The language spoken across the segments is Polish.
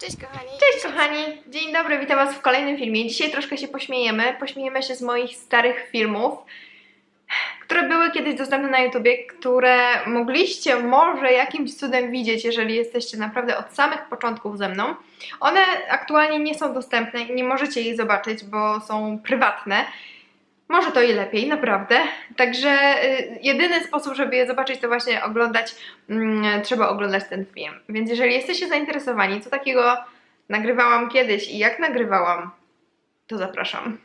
Cześć kochani. Cześć kochani, dzień dobry, witam was w kolejnym filmie. Dzisiaj troszkę się pośmiejemy. Pośmiejemy się z moich starych filmów, które były kiedyś dostępne na YouTubie, które mogliście może jakimś cudem widzieć, jeżeli jesteście naprawdę od samych początków ze mną. One aktualnie nie są dostępne i nie możecie je zobaczyć, bo są prywatne. Może to i lepiej, naprawdę. Także y, jedyny sposób, żeby je zobaczyć, to właśnie oglądać, mm, trzeba oglądać ten film. Więc jeżeli jesteście zainteresowani, co takiego nagrywałam kiedyś i jak nagrywałam, to zapraszam.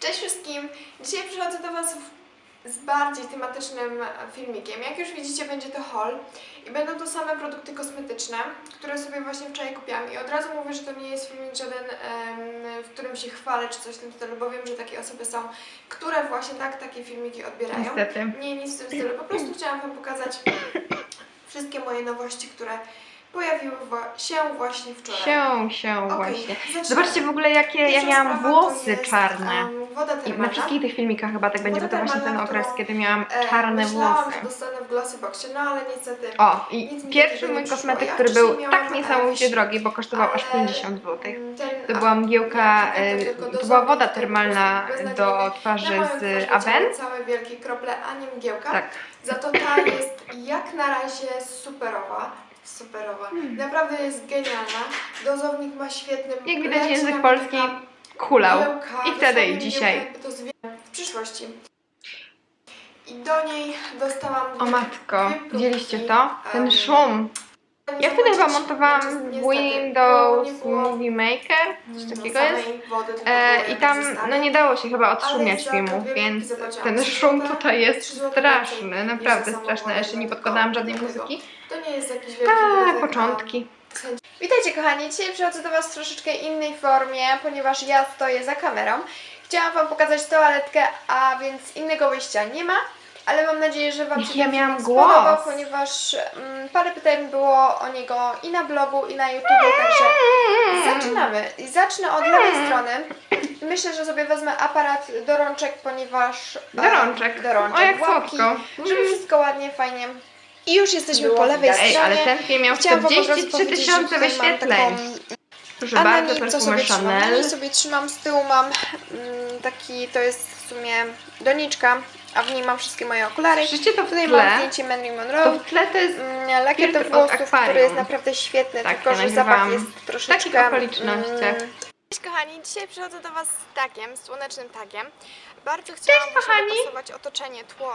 Cześć wszystkim. Dzisiaj przychodzę do Was w- z bardziej tematycznym filmikiem. Jak już widzicie, będzie to haul i będą to same produkty kosmetyczne, które sobie właśnie wczoraj kupiłam. I od razu mówię, że to nie jest filmik żaden, w którym się chwalę czy coś w tym stylu, bo wiem, że takie osoby są, które właśnie tak takie filmiki odbierają. Niestety. Nie, nic w tym stylu. Po prostu chciałam Wam pokazać wszystkie moje nowości, które pojawiły się właśnie wczoraj. Się, się Okej, właśnie. zaczynamy. Zobaczcie w ogóle jakie ja Pierwsza miałam sprawa włosy jest, czarne. em, woda I na termalna. wszystkich tych filmikach chyba tak będzie, bo to właśnie ten termalna, okres, kiedy miałam E, czarne myślałam, włosy. że dostanę w Glossyboxie, no ale niestety. O, i Nic pierwszy mój kosmetyk, który był tak niesamowicie drogi, bo kosztował aż ale, 50 zł. ten- To była mgiełka, e, to była woda który termalna do twarzy z Aven. całe wielkie krople, a nie mgiełka. Tak. Za to ta jest jak na razie superowa. Superowa. Naprawdę jest genialna. Dozownik ma świetny. Jak widać język polski kulał. I wtedy i dzisiaj. w przyszłości. I do niej dostałam O matko, widzieliście to? Ten szum. Ja wtedy chyba montowałam Windows Movie Maker, coś takiego jest. E, I tam no nie dało się chyba odszumiać filmu, więc ten szum tutaj jest straszny, naprawdę straszny. Jeszcze nie podkładałam żadnej muzyki. To nie jest jakiś wielki Tak, początki. Witajcie kochani, dzisiaj przychodzę do Was w troszeczkę innej formie, ponieważ ja stoję za kamerą. Chciałam Wam pokazać toaletkę, a więc innego wyjścia nie ma, ale mam nadzieję, że Wam się ja miałam spodobał, głos. ponieważ mm, parę pytań było o niego i na blogu, i na YouTubie, także zaczynamy. I zacznę od lewej strony. Myślę, że sobie wezmę aparat do rączek, ponieważ... e, Do rączek. Do rączek. O, jak łapki, słodko. Żeby wszystko ładnie, fajnie... I już jesteśmy po lewej widać. Ej, stronie. ale ten film miał Chciałam wam po prostu 43 powiedzieć, że tysiące mam wyświetleń. Proszę bardzo, Anani, co perfumę sobie trzymam? Na Chanel. niej sobie trzymam, z tyłu mam mm, taki, to jest w sumie doniczka, a w niej mam wszystkie moje okulary. Słyszycie to w Tutaj mam tle? zdjęcie Marilyn To Monroe. w tle to jest Mm, Lakier do włosów, który jest naprawdę świetny, Tak, tylko ja że zapach jest troszeczkę... w takich okolicznościach. mm, Cześć kochani, dzisiaj przychodzę do Was z tagiem, słonecznym tagiem. Bardzo chciałam Cześć, kochani. otoczenie, tło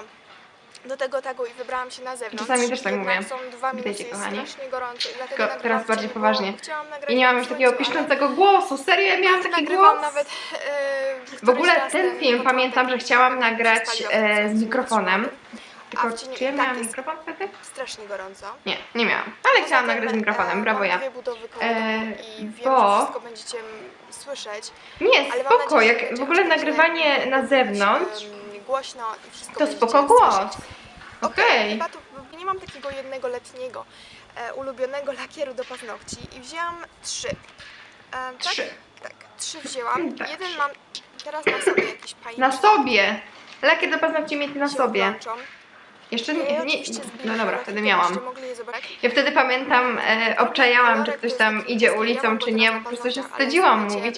do tego tagu i wybrałam się na zewnątrz. Czasami też tak Jednak mówię. Są dwa minusy, Witajcie, jest kochani. strasznie gorąco i dlatego Tylko nagrywam teraz w bardziej poważnie. chciałam nagrać I nie mam już takiego piszczącego głosu. Serio, ja miałam taki Nagrywam głos. nawet e, W ogóle raz ten film pamiętam, że chciałam i nagrać e, z mikrofonem. A Tylko cieniu czy ja i tak miałam jest mikrofon wtedy? strasznie gorąco. Nie, nie miałam. Ale Poza chciałam tym, nagrać z e, mikrofonem, brawo mam ja. dwie budowy E, i wiem, bo- wszystko będziecie słyszeć. Nie, Ale mam spoko, nadzieję, że jak będzie w ogóle chociaż nagrywanie tak, na em, zewnątrz, Głośno i wszystko to będziecie spoko głos. słyszeć. Okej. Chyba tu nie mam takiego jednego letniego e, ulubionego lakieru do paznokci i wzięłam trzy. E, tak? Trzy. Tak, trzy wzięłam. Tak. Jeden mam teraz na sobie jakiś. Na sobie. Lakier do paznokci mieć na sobie. Jeszcze je nie, nie no dobra, wtedy miałam. byście mogli je zobaczyć. Ja wtedy pamiętam, e, obczajałam, czy ktoś tam idzie ulicą, czy nie, bo po prostu się wstydziłam mówić.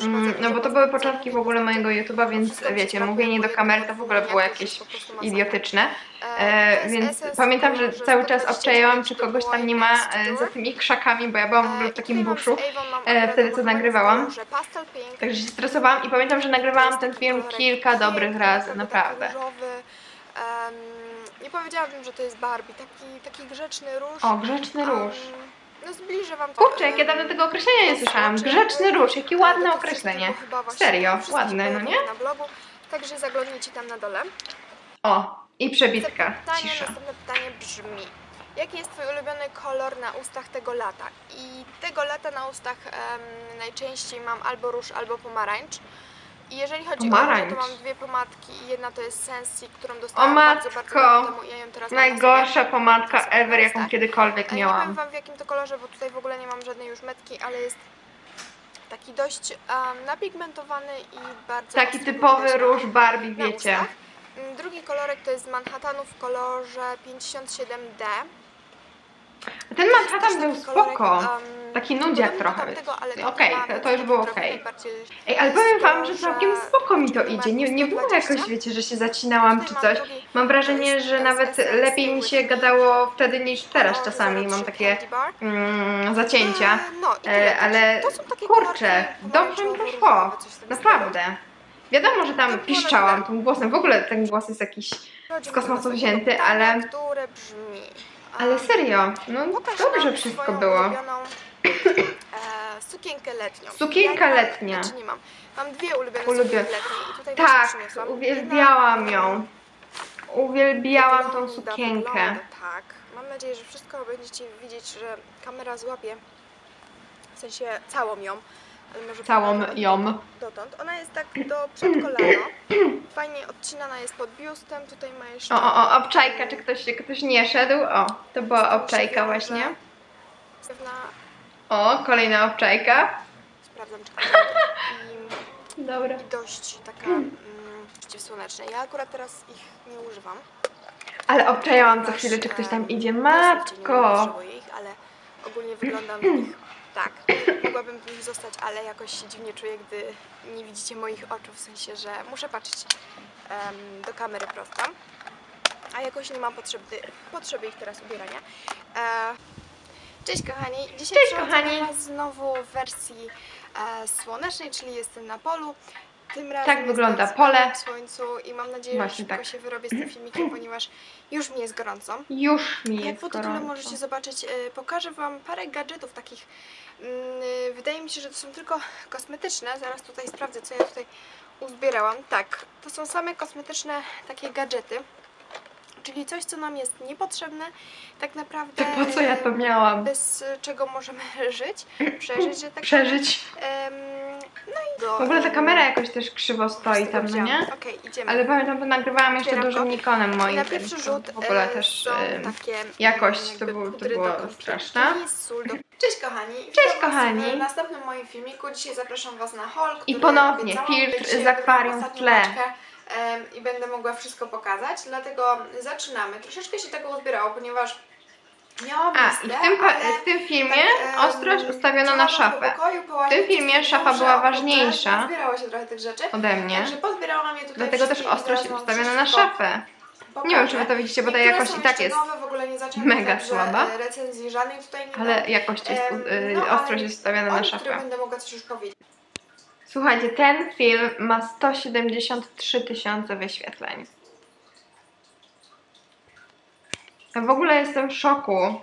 Mm, No bo to były początki w ogóle mojego YouTube'a, więc wiecie, mówienie do kamery to w ogóle było jakieś idiotyczne. E, więc pamiętam, że cały czas obczajałam, czy kogoś tam nie ma e, za tymi krzakami, bo ja byłam w ogóle w takim buszu. e, wtedy, co nagrywałam. Także się stresowałam i pamiętam, że nagrywałam ten film kilka dobrych razy, naprawdę. Nie powiedziałabym, że to jest Barbie, taki, taki grzeczny róż. O, grzeczny róż. No zbliżę wam to. Kurczę, jak ja dawno tego określenia nie słyszałam. Grzeczny róż, jakie ładne określenie. Serio, ładne, no nie? Na blogu, także zaglądnijcie tam na dole. O, i przebitka, Pytanie, cisza. następne pytanie brzmi. Jaki jest Twój ulubiony kolor na ustach tego lata? I tego lata na ustach em, najczęściej mam albo róż, albo pomarańcz. I jeżeli chodzi o Pomarańcz. róże, to mam dwie pomadki i jedna to jest Sensi, którą O dostałam bardzo, bardzo matko! temu i ja ją teraz. Najgorsza pomadka ever, jaką Tak. kiedykolwiek Ale Nie powiem miałam. Wam w jakim to kolorze, bo tutaj w ogóle nie mam żadnej już metki, ale jest taki dość em, napigmentowany i bardzo Taki typowy róż Barbie, wiecie. ustach. Mm, Drugi kolorek to jest z Manhattanu w kolorze 57D. Ten Manhattan był spoko. Taki nudziak trochę. ale Okej, ma to- to już było okej. bardziej Ej, ale powiem wam, że całkiem spoko mi to idzie. Nie, nie było 120. jakoś, wiecie, że się zacinałam czy coś. Mam wrażenie, że nawet lepiej mi się gadało wtedy niż teraz czasami. Mam 03 takie mm, zacięcia. E, No. E, ale są takie kurczę, dobrze mi to szło. pomarańczowo-różowe, coś w tym Naprawdę. Wiadomo, że tam piszczałam tym głosem. W ogóle ten głos jest jakiś z kosmosu wzięty, ale-. Ale serio, no Pokaż dobrze wszystko było. ulubioną, e, sukienkę letnią. Sukienka ja, letnia. Znaczy nie mam. Mam dwie ulubione Ulubię- sukienki letnie Tak, uwielbiałam ją. Uwielbiałam tą sukienkę. Wygląda tak. Mam nadzieję, że wszystko będziecie widzieć, że kamera złapie. W sensie całą ją. Może Całą ją. Dotąd. Ona jest tak do przed kolano. Fajnie odcinana jest pod biustem. Tutaj ma jeszcze... O, o, o, obczajka, czy ktoś, ktoś nie szedł? O, to była obczajka właśnie. Pewna... O, kolejna obczajka. Sprawdzam, czy I Dobra. i dość taka mm, przeciwsłoneczna. Ja akurat teraz ich nie używam. Ale obczajałam co chwilę, czy ktoś tam idzie. nie Matko! użyło ich, ale ogólnie wyglądam w nich tak. Mogłabym w nich zostać, ale jakoś się dziwnie czuję, gdy nie widzicie moich oczu, w sensie, że muszę patrzeć em, do kamery prosto. A jakoś nie mam potrzeby, potrzeby ich teraz ubierania. E, cześć kochani, dzisiaj Cześć, kochani. Was znowu w wersji e, słonecznej, czyli jestem na polu. Tak wygląda pole. w i mam nadzieję, Właśnie że szybko tak. się wyrobię z tym filmikiem, ponieważ już mi jest gorąco. Już mi Jak jest po tytule gorąco. możecie zobaczyć, e, pokażę Wam parę gadżetów takich. mm, e, Wydaje mi się, że to są tylko kosmetyczne. Zaraz tutaj sprawdzę, co ja tutaj uzbierałam. Tak, to są same kosmetyczne takie gadżety. Czyli coś, co nam jest niepotrzebne, tak naprawdę. To po co ja to e, miałam? Bez e, czego możemy żyć, przeżyć, że tak Przeżyć. Em, No i do, W ogóle ta kamera jakoś też krzywo stoi tam, no nie? Okej, idziemy. Ale pamiętam, że nagrywałam jeszcze Otwieram dużym go. Nikonem moim. Na pierwszy to rzut W ogóle e, też są em, takie jakość jakby to było- to pudry było do straszne. To sól do... Cześć kochani! Cześć, Witam was kochani. W następnym moim filmiku dzisiaj zapraszam Was na haul, I który ponownie obiecałam. filtr z akwarium w ostatnią tle. paczkę, I będę mogła wszystko pokazać, dlatego zaczynamy. Troszeczkę się tego uzbierało, ponieważ miałam A, listę, i w tym, ale w tym filmie tak, ostrość ustawiono na szafę. pokoju W tym filmie szafa była ważniejsza Zbierało się trochę tych rzeczy. ode mnie. Także pozbierałam je tutaj Dlatego też ostrość ustawiona na szafę. pokażę. Nie wiem, czy wy to widzicie, bo ta jakość i tak jest nowe, w ogóle nie zaczęłam mega także, słaba. e, recenzji żadnej tutaj nie Ale dam. jakość jest, no, ale ostrość jest ustawiona o na szafę. będę mogła coś już powiedzieć. Słuchajcie, ten film ma 173 tysiące wyświetleń. Ja w ogóle jestem w szoku.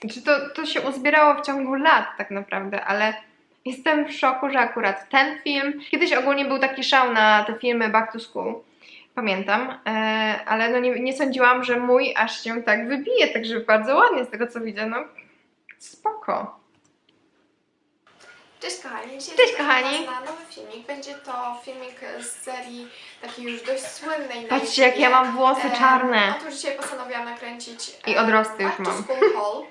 Znaczy to, to się uzbierało w ciągu lat tak naprawdę, ale jestem w szoku, że akurat ten film... Kiedyś ogólnie był taki szał na te filmy Back to School, pamiętam, e, ale no nie, nie sądziłam, że mój aż się tak wybije, także bardzo ładnie z tego co widzę, no spoko. Cześć kochani, dzisiaj Cześć, kochani. na nowy filmik. Będzie to filmik z serii takiej już dość słynnej na Patrzcie jak ja YouTubie. mam włosy czarne. Otóż dzisiaj postanowiłam nakręcić I odrosty już Back to mam. School haul.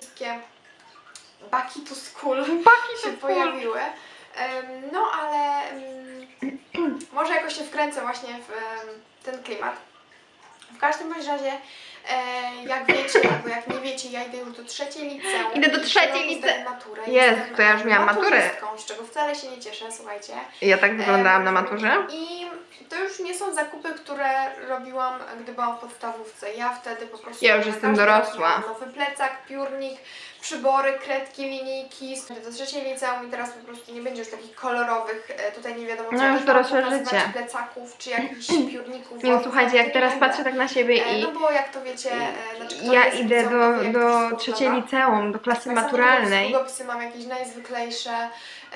Wszystkie Baki to School Baki się pojawiły. Em, No ale może jakoś się wkręcę właśnie w em, ten klimat. W każdym bądź razie, e, jak wiecie, albo jak nie wiecie, ja idę już do trzeciej liceum. Idę do trzeciej w tym roku lice- zdaję maturę. Jezu, Jestem, to ja już miałam maturę. Z czego wcale się nie cieszę, słuchajcie. Ja tak wyglądałam na maturze? I to już nie są zakupy, które robiłam, gdy byłam w podstawówce. Ja wtedy po prostu. Ja już jestem dorosła. Nowy plecak, piórnik, przybory, kredki, linijki. Do trzeciej liceum i teraz po prostu nie będzie już takich kolorowych, e, tutaj nie wiadomo co No już też mam dorosłe pokazywać, życie. plecaków czy jakichś piórników. Nie no, słuchajcie, jak teraz patrzę tak na siebie E, i No bo jak to wiecie, e, znaczy kto ja jest idę liceum, to wie, do, jak to wszystko do trzeciej liceum, do klasy Tak samo maturalnej. Długopisy mam jakieś najzwyklejsze,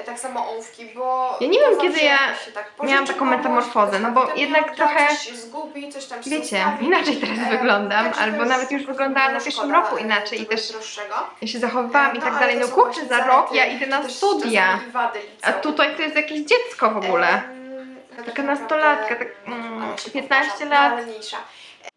tak samo ołówki, bo... Ja nie wiem, kiedy ja tak miałam taką metamorfozę, no bo jednak trochę- Coś zgubi, coś tam się Wiecie, inaczej teraz E, wyglądam, to albo nawet już wyglądałam na pierwszym roku e, inaczej i też droższego. ja się zachowywałam i No, tak ale dalej. No kurczę, za rok ja idę na studia, i a tutaj to jest jakieś dziecko w ogóle. Em, Taka naprawdę, nastolatka, tak, mm, ale się 15 powtarzam, lat.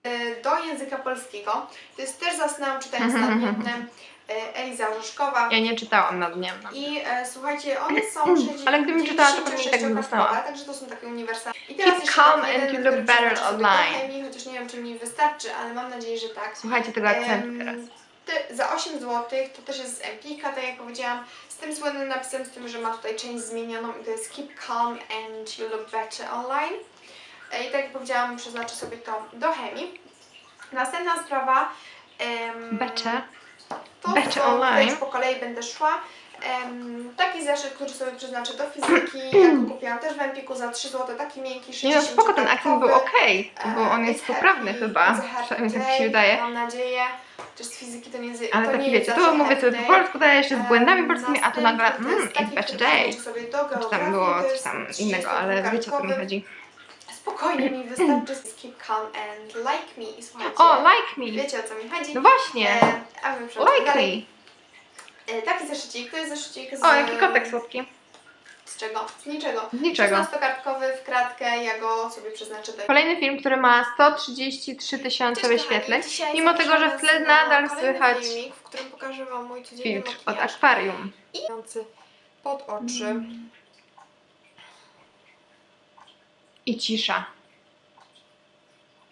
E, Do języka polskiego, to jest też zasnęłam czytając Mhm, nad mhm, Miednem, e, Eliza Orzeszkowa. Ja nie czytałam nad dniem. I e, słuchajcie, one są 60, Ale gdybym czytała, to pewnie tak bym 96 dostała. Także to są takie uniwersalne. I teraz Keep calm taki and jeden, you look better online. chemii, chociaż nie wiem, czy mi wystarczy, ale mam nadzieję, że tak. Słuchajcie tego akcentu teraz. ty- za 8 zł, to też jest z Empika, tak jak powiedziałam, z tym słynnym napisem, z tym, że ma tutaj część zmienioną i to jest Keep Calm and You Look Better Online. E, I tak jak powiedziałam, przeznaczę sobie to do chemii. Następna sprawa. em, Becze. to, Better co Online. po kolei będę szła. Em, taki zeszyt, który sobie przeznaczę do fizyki. Ja go kupiłam też w Empiku za 3 zł, taki miękki, 60 Nie no spoko, ten akcent był okej, E, bo on jest poprawny chyba, przynajmniej tak mi się wydaje. Mam nadzieję, chociaż z fizyki to nie jest Ale to taki nie wiecie, tu mówię sobie po polsku, daję jeszcze z błędami polskimi, a tu nagle to mmm, it's better day. Czy tam było to coś tam 30 innego, ale wiecie o co mi chodzi. Spokojnie mi wystarczy z Keep Calm and Like Me i słuchajcie, O, like me! wiecie o co mi chodzi. No właśnie! E, a my Like dalej. me! E, Taki zeszycik, to jest zeszycik z... O, jaki kotek słodki. Z czego? Z niczego. Z niczego. 16-kartkowy w kratkę, ja go sobie przeznaczę do... Kolejny film, który ma 133 tysiące wyświetleń, mimo tego, że w tle nadal słychać filmik, w którym pokażę Wam mój codzienny filtr od akwarium. I pod oczy. I cisza.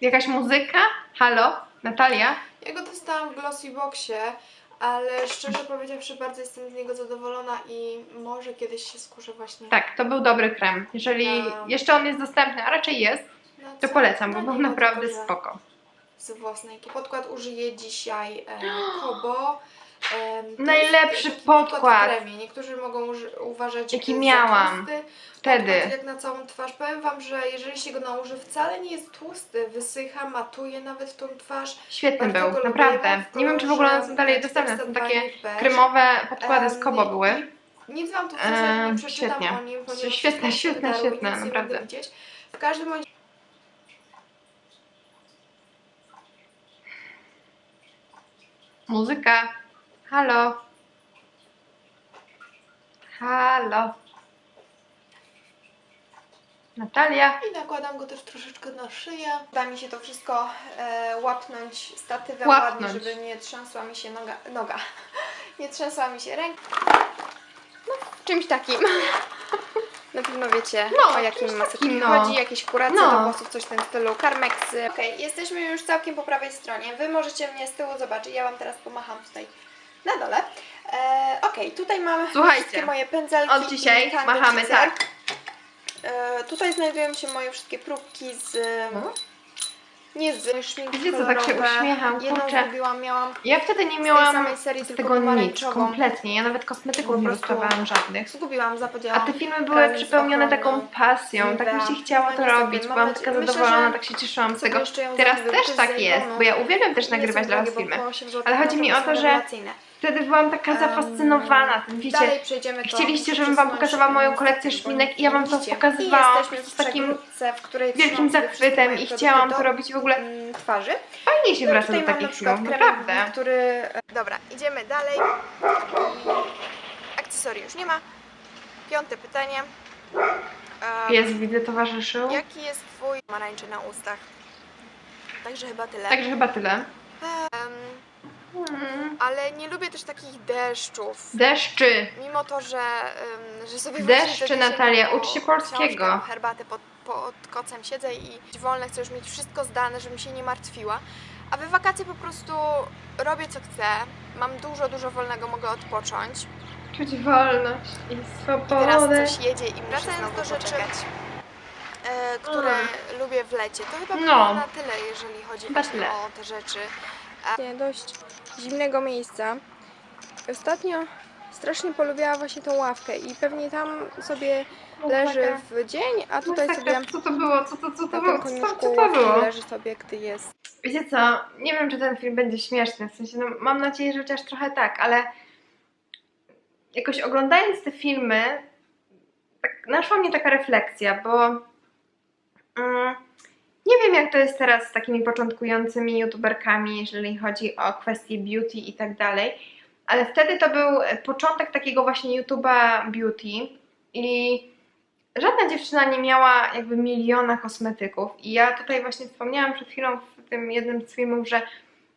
Jakaś muzyka? Halo? Natalia? Ja go dostałam w Glossy Boxie, ale szczerze powiedziawszy bardzo jestem z niego zadowolona i może kiedyś się skuszę właśnie Tak, to był dobry krem. Jeżeli jeszcze on jest dostępny, a raczej jest, na to polecam, bo był naprawdę spoko. Z własnej. Podkład użyję dzisiaj e, Kobo. Em, to Najlepszy jest taki podkład. kremie. Niektórzy mogą uży- uważać, że Jaki to jest za miałam tłusty. Wtedy. Podkład jak na całą twarz. Powiem Wam, że jeżeli się go nałoży, wcale nie jest tłusty. Wysycha, matuje nawet tą twarz. Świetny Bardzo był, naprawdę. W Nie wiem, czy w ogóle one są kolorze dalej dostępne. Są 402 takie beige. kremowe podkłady z Em, Kobo były. Nic Wam tu zasadzie nie przeczytam świetnie. o nim, ponieważ Świetne, świetne, wydarło i świetne, nic nie naprawdę. widzieć. W każdym bądź Muzyka. Halo. Halo. Natalia. I nakładam go też troszeczkę na szyję. Da mi się to wszystko e, łapnąć statywem Łapnąć. ładnie, żeby nie trzęsła mi się noga, noga. nie trzęsła mi się ręka. No, czymś takim. Na pewno wiecie No, o jakim czymś maseczki takim, no. chodzi, jakieś kuracje No. do włosów, coś w tym stylu, karmeksy. Okej, jesteśmy już całkiem po prawej stronie. Wy możecie mnie z tyłu zobaczyć, ja Wam teraz pomacham tutaj na dole. E, Okej, tutaj mamy Słuchajcie, wszystkie moje pędzelki. Od dzisiaj i machamy teaser. tak. E, tutaj znajdują się moje wszystkie próbki z... No. Nie z szminki Wiecie co, tak się uśmiecham, Jedną kurczę. zrobiłam, miałam Ja wtedy nie z miałam samej serii, z tego nic, kompletnie. Ja nawet kosmetyków nie dostawałam żadnych. Zgubiłam, A zapomniałam. te filmy były z przepełnione taką pasją, tak mi się chciało to robić, mam byłam taka zadowolona, tak się cieszyłam z tego. Teraz też z tak jest, bo ja uwielbiam też nagrywać dla was filmy. po 8 zł Ale chodzi mi o to, że. Wtedy byłam taka zafascynowana tym, wiecie, Dalej przejdziemy to chcieliście, żebym wam pokazała moją kolekcję bo szminek i ja wam to pokazywałam z takim w której wielkim zachwytem i chciałam to robić w ogóle. mm, twarzy. Fajnie się No, wraca do takich krem, naprawdę. który... Dobra, idziemy dalej. I akcesoriusz nie ma. Piąte pytanie. Pies widzę towarzyszył. Jaki jest twój marańczy na ustach? Także chyba tyle. Także chyba tyle. Em, Hmm. ale nie lubię też takich deszczów. Deszczy. Mimo to, że, że sobie wtedy Natalia, ucz się po polskiego. książkę, herbatę pod, pod kocem siedzę i wolne, chcę już mieć wszystko zdane, żebym się nie martwiła. A we wakacje po prostu robię co chcę. Mam dużo, dużo wolnego, mogę odpocząć. Czuć wolność i I teraz swobodę. coś jedzie i wracając do rzeczy, e, które lubię w lecie, to chyba No. było na tyle, jeżeli chodzi tyle. o te rzeczy. Dość zimnego miejsca. Ostatnio strasznie polubiała właśnie tą ławkę i pewnie tam sobie leży w dzień, a tutaj Masakra, sobie Co to było? Co to, co to było? Co co to było? leży sobie, gdy jest. Wiecie co, nie wiem czy ten film będzie śmieszny, w sensie no, mam nadzieję, że chociaż trochę tak, ale jakoś oglądając te filmy, tak naszła mnie taka refleksja, bo mm, nie wiem jak to jest teraz z takimi początkującymi youtuberkami, jeżeli chodzi o kwestie beauty i tak dalej, ale wtedy to był początek takiego właśnie YouTube'a beauty i żadna dziewczyna nie miała jakby miliona kosmetyków. I ja tutaj właśnie wspomniałam przed chwilą w tym jednym z filmów, że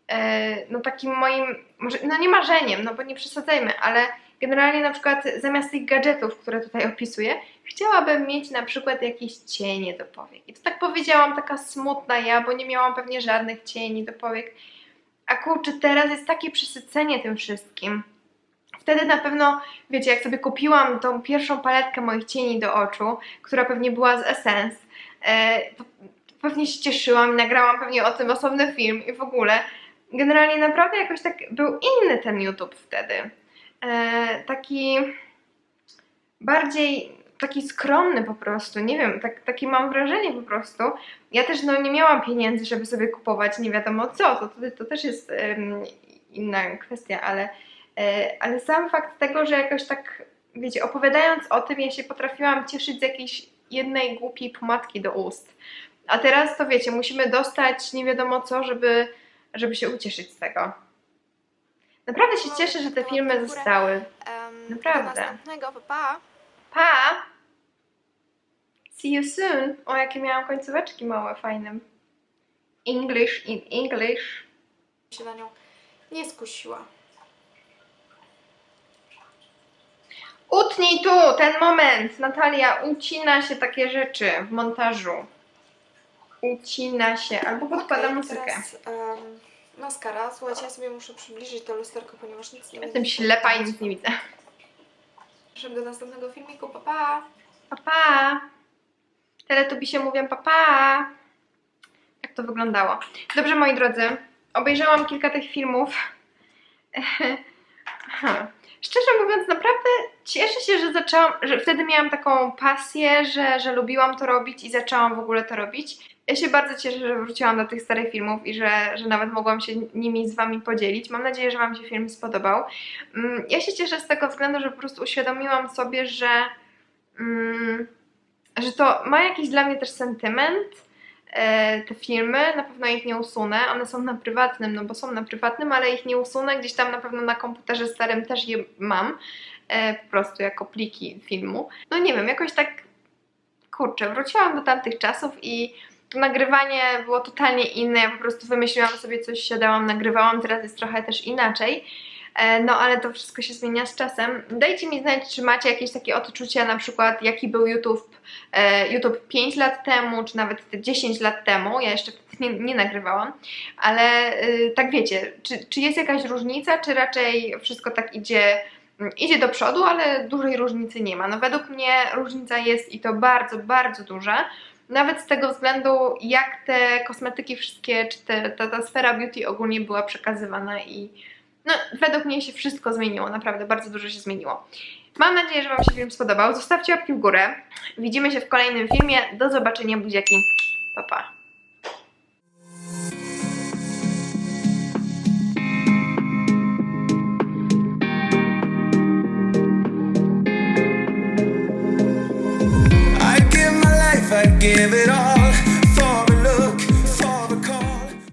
e, no takim moim, może, no nie marzeniem, no bo nie przesadzajmy, ale generalnie na przykład zamiast tych gadżetów, które tutaj opisuję, chciałabym mieć na przykład jakieś cienie do powiek. I to tak powiedziałam, taka smutna ja, bo nie miałam pewnie żadnych cieni do powiek, A kurczę, teraz jest takie przesycenie tym wszystkim. Wtedy na pewno, wiecie, jak sobie kupiłam tą pierwszą paletkę moich cieni do oczu, która pewnie była z Essence, e, to pewnie się cieszyłam i nagrałam pewnie o tym osobny film i w ogóle. Generalnie naprawdę jakoś tak był inny ten YouTube wtedy. E, taki bardziej taki skromny po prostu, nie wiem, tak, takie mam wrażenie po prostu. Ja też no, nie miałam pieniędzy, żeby sobie kupować nie wiadomo co, to, to, to też jest em, inna kwestia, ale, e, ale sam fakt tego, że jakoś tak, wiecie, opowiadając o tym, ja się potrafiłam cieszyć z jakiejś jednej głupiej pomadki do ust. A teraz to wiecie, musimy dostać nie wiadomo co, żeby, żeby się ucieszyć z tego. Naprawdę się cieszę, że te filmy zostały. Naprawdę. Do następnego, pa, pa. Pa! See you soon! O, jakie miałam końcóweczki małe, fajne. English in English. się na nią nie skusiła. Utnij tu, ten moment! Natalia, ucina się takie rzeczy w montażu. Ucina się, albo podkłada Okej, muzykę. Teraz, em, maskara. Słuchajcie, ja sobie muszę przybliżyć to lusterko, ponieważ nic nie Jestem ślepa i nic nie widzę. Przepraszam do następnego filmiku, pa, pa. Papa! Teletubi się mówią papa! Tak to wyglądało. Dobrze, moi drodzy, obejrzałam kilka tych filmów. Szczerze mówiąc, naprawdę cieszę się, że zaczęłam, że wtedy miałam taką pasję, że, że lubiłam to robić i zaczęłam w ogóle to robić. Ja się bardzo cieszę, że wróciłam do tych starych filmów i że, że nawet mogłam się nimi z Wami podzielić. Mam nadzieję, że Wam się film spodobał. Mm, Ja się cieszę z tego względu, że po prostu uświadomiłam sobie, że, mm, że to ma jakiś dla mnie też sentyment. e, Te filmy, na pewno ich nie usunę. One są na prywatnym, no bo są na prywatnym, ale ich nie usunę. Gdzieś tam na pewno na komputerze starym też je mam. e, Po prostu jako pliki filmu. No nie wiem, jakoś tak kurczę, wróciłam do tamtych czasów i to nagrywanie było totalnie inne. Ja po prostu wymyśliłam sobie coś, siadałam, nagrywałam. Teraz jest trochę też inaczej. E, No, ale to wszystko się zmienia z czasem. Dajcie mi znać, czy macie jakieś takie odczucia, na przykład jaki był YouTube, e, YouTube 5 lat temu, czy nawet te 10 lat temu. Ja jeszcze nie, nie nagrywałam, ale y, tak wiecie, czy, czy jest jakaś różnica, czy raczej wszystko tak idzie, mm, idzie do przodu, ale dużej różnicy nie ma. No, według mnie różnica jest i to bardzo, bardzo duża. Nawet z tego względu, jak te kosmetyki wszystkie, czy te, ta, ta sfera beauty ogólnie była przekazywana i no, według mnie się wszystko zmieniło, naprawdę bardzo dużo się zmieniło. Mam nadzieję, że Wam się film spodobał. Zostawcie łapki w górę. Widzimy się w kolejnym filmie. Do zobaczenia, buziaki. Pa, pa. give it all.